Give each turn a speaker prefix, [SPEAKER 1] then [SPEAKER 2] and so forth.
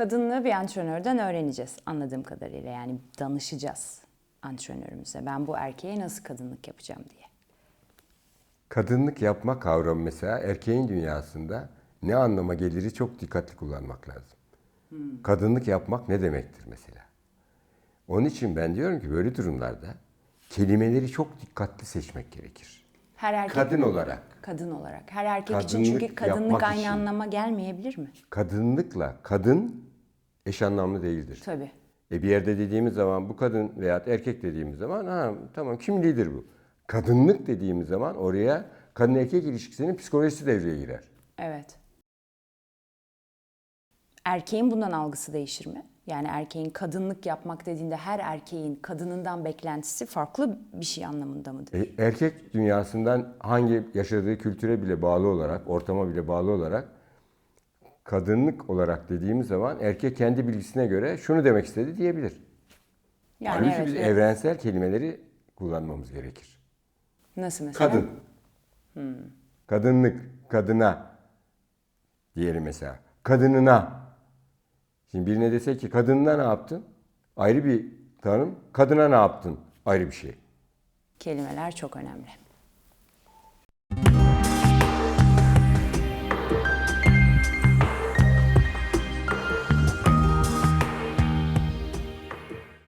[SPEAKER 1] Kadınlığı bir antrenörden öğreneceğiz anladığım kadarıyla. Yani danışacağız antrenörümüze. Ben bu erkeğe nasıl kadınlık yapacağım diye.
[SPEAKER 2] Kadınlık yapma kavramı mesela erkeğin dünyasında ne anlama geliri çok dikkatli kullanmak lazım. Kadınlık yapmak ne demektir mesela? Onun için ben diyorum ki böyle durumlarda kelimeleri çok dikkatli seçmek gerekir.
[SPEAKER 1] Her erkek
[SPEAKER 2] Kadın olarak.
[SPEAKER 1] kadın olarak. Her erkek için
[SPEAKER 2] Kadınlık
[SPEAKER 1] çünkü kadınlık aynı
[SPEAKER 2] için.
[SPEAKER 1] anlama gelmeyebilir mi?
[SPEAKER 2] Kadınlıkla kadın eş anlamlı değildir.
[SPEAKER 1] Tabii.
[SPEAKER 2] E bir yerde dediğimiz zaman bu kadın veya erkek dediğimiz zaman ha tamam kimliğidir bu. Kadınlık dediğimiz zaman oraya kadın erkek ilişkisinin psikolojisi devreye girer.
[SPEAKER 1] Evet. Erkeğin bundan algısı değişir mi? Yani erkeğin kadınlık yapmak dediğinde her erkeğin kadınından beklentisi farklı bir şey anlamında mıdır?
[SPEAKER 2] E, erkek dünyasından hangi yaşadığı kültüre bile bağlı olarak, ortama bile bağlı olarak kadınlık olarak dediğimiz zaman erkek kendi bilgisine göre şunu demek istedi diyebilir.
[SPEAKER 1] Yani
[SPEAKER 2] Halbuki
[SPEAKER 1] evet,
[SPEAKER 2] biz
[SPEAKER 1] evet.
[SPEAKER 2] evrensel kelimeleri kullanmamız gerekir.
[SPEAKER 1] Nasıl mesela?
[SPEAKER 2] Kadın. Kadınlık, kadına diyelim mesela. Kadınına. Şimdi birine desek ki kadınına ne yaptın? Ayrı bir tanım. Kadına ne yaptın? Ayrı bir şey.
[SPEAKER 1] Kelimeler çok önemli.